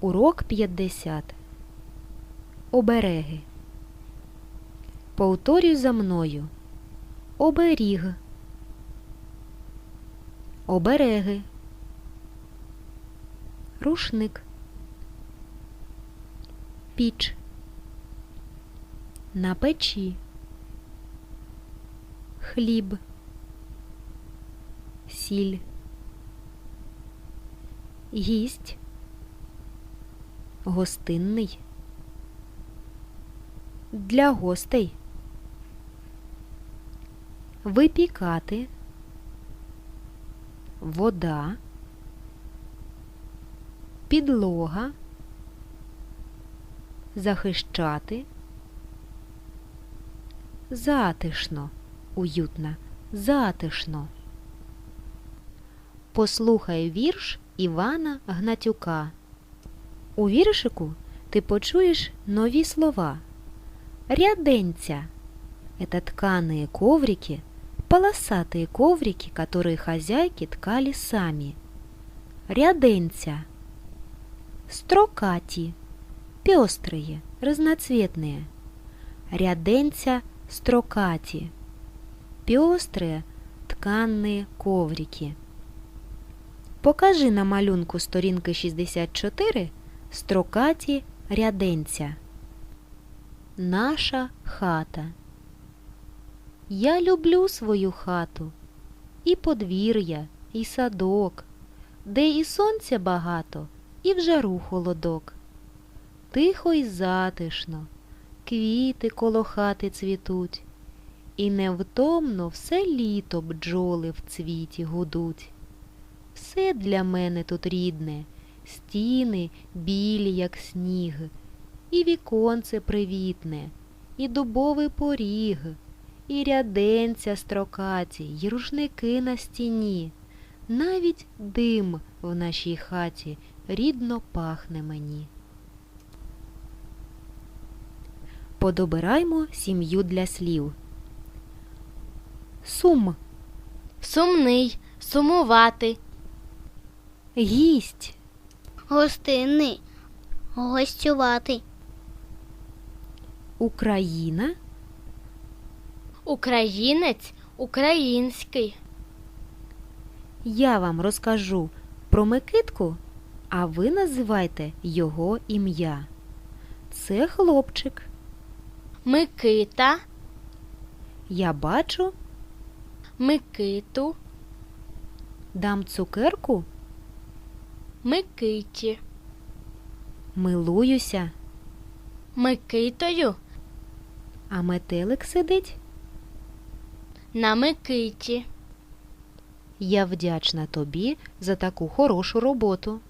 Урок 50. Обереги. Повторюй за мною. Оберіг. Обереги. Рушник. Піч. На печі. Хліб. Сіль. Гість. Гостинний. Для гостей. Випікати. Вода. Підлога. Захищати. Затишно. Уютно. Затишно. Послухай вірш Івана Гнатюка. У віршику ти почуєш нові слова. Ряденця – это тканые коврики, полосатые коврики, которые хозяйки ткали сами. Ряденця – строкати, пестрые, разноцветные. Ряденця – строкати, пестрые тканные коврики. Покажи на малюнку сторінки 64 строкаті ряденця. Наша хата. Я люблю свою хату, і подвір'я, і садок, де і сонця багато, і в жару холодок. Тихо й затишно, квіти коло хати цвітуть, і невтомно все літо бджоли в цвіті гудуть. Все для мене тут рідне, стіни білі, як сніг, і віконце привітне, і дубовий поріг, і ряденця строкаті, й рушники на стіні. Навіть дим в нашій хаті рідно пахне мені. Подобираймо сім'ю для слів. Сум, Сумний, сумувати, гість, Гостинний. Гостювати. Україна, українець, український, Я вам розкажу про Микитку, а ви називайте його ім'я. Це хлопчик. Микита, Я бачу, Микиту, дам цукерку, Микиті, милуюся, Микитою а метелик сидить. на Микиті. Я вдячна тобі за таку хорошу роботу.